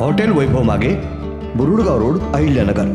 hotel Vaibhav मागे Burudgaon road Ahilyanagar.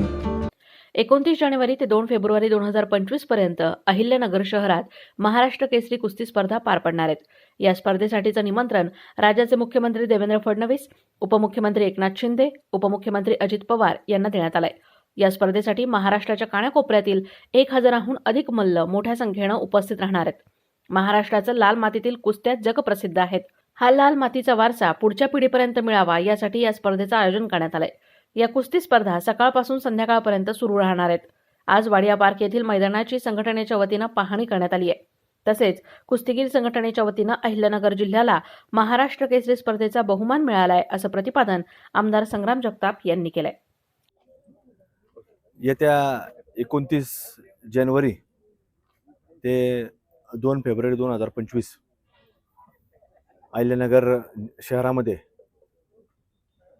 एकोणतीस जानेवारी ते दोन फेब्रुवारी दोन हजार पंचवीसपर्यंत अहिल्यानगर शहरात महाराष्ट्र केसरी कुस्ती स्पर्धा पार पडणार आहेत. या स्पर्धेसाठीचं निमंत्रण राज्याचे मुख्यमंत्री देवेंद्र फडणवीस उपमुख्यमंत्री एकनाथ शिंदे उपमुख्यमंत्री अजित पवार यांना देण्यात आलंय. या स्पर्धेसाठी महाराष्ट्राच्या काण्याकोपऱ्यातील एक हजाराहून अधिक मल्ल मोठ्या संख्येनं उपस्थित राहणार आहेत. महाराष्ट्राचं लाल मातीतील कुस्त्या जगप्रसिद्ध आहेत. हा लाल मातीचा वारसा पुढच्या पिढीपर्यंत मिळावा यासाठी या स्पर्धेचं आयोजन करण्यात आलंय. या कुस्ती स्पर्धा सकाळपासून संध्याकाळपर्यंत सुरू राहणार आहेत. आज वाडिया पार्क येथील मैदानाची संघटनेच्या वतीनं पाहणी करण्यात आली आहे. तसेच कुस्तीगीर संघटनेच्या वतीनं अहिल्यानगर जिल्ह्याला महाराष्ट्र केसरी स्पर्धेचा बहुमान मिळालाय असं प्रतिपादन आमदार संग्राम जगताप यांनी केलंय. येत्या एकोणतीस जानेवारी ते दोन फेब्रुवारी दोन हजार पंचवीस अहिल्यानगर शहरामध्ये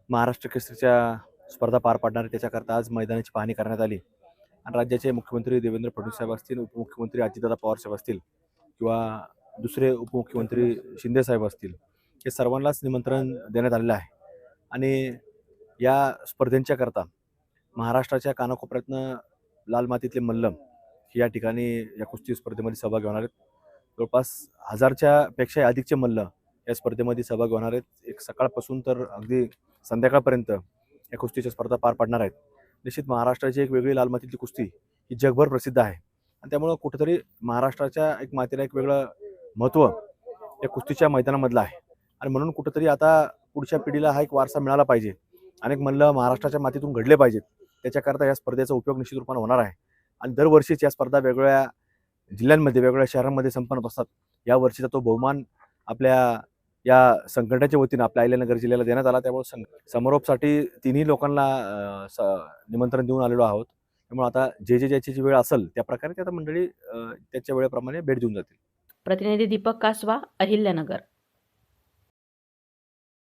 महाराष्ट्र केसरीच्या स्पर्धा पार पाडणार आहे. त्याच्याकरता आज मैदानाची पाहणी करण्यात आली. आणि राज्याचे मुख्यमंत्री देवेंद्र फडणवीस साहेब असतील उपमुख्यमंत्री अजितदादा पवार साहेब असतील किंवा दुसरे उपमुख्यमंत्री शिंदे साहेब असतील हे सर्वांनाच निमंत्रण देण्यात आलेलं आहे. आणि या स्पर्धेंच्या करता महाराष्ट्राच्या कानाकोपऱ्यातनं लाल मातीतले मल्लम या ठिकाणी या कुस्ती स्पर्धेमध्ये सहभागी होणार आहेत. जवळपास हजारच्या पेक्षा अधिकचे मल्ल या स्पर्धेमध्ये सहभागी होणार आहेत. एक सकाळपासून तर अगदी संध्याकाळपर्यंत या कुस्तीच्या स्पर्धा पार पडणार आहेत. निश्चित महाराष्ट्राची एक वेगळी लाल मातीतली कुस्ती ही जगभर प्रसिद्ध आहे. आणि त्यामुळं कुठेतरी महाराष्ट्राच्या एक मातीला एक वेगळं महत्त्व या कुस्तीच्या मैदानामधलं आहे. आणि म्हणून कुठंतरी आता पुढच्या पिढीला हा एक वारसा मिळाला पाहिजे. अनेक मल्ल महाराष्ट्राच्या मातीतून घडले पाहिजेत. त्याच्याकरता या स्पर्धेचा उपयोग निश्चित रूपाने होणार आहे. आणि दरवर्षीच या स्पर्धा वेगवेगळ्या जिल्ह्यांमध्ये वेगवेगळ्या शहरांमध्ये संपन्न होत असतात. या वर्षीचा तो बहुमान आपल्या या संघटनेच्या वतीनं आपल्या अहिल्यानगर जिल्ह्याला देण्यात आला. त्यामुळे सं समारोपसाठी तिन्ही लोकांना निमंत्रण देऊन आलेलो आहोत. त्यामुळे आता जे जे ज्याची जी वेळ असेल त्या प्रकारे ते आता मंडळी त्याच्या वेळेप्रमाणे भेट देऊन जातील. प्रतिनिधी दीपक कासवा अहिल्यानगर.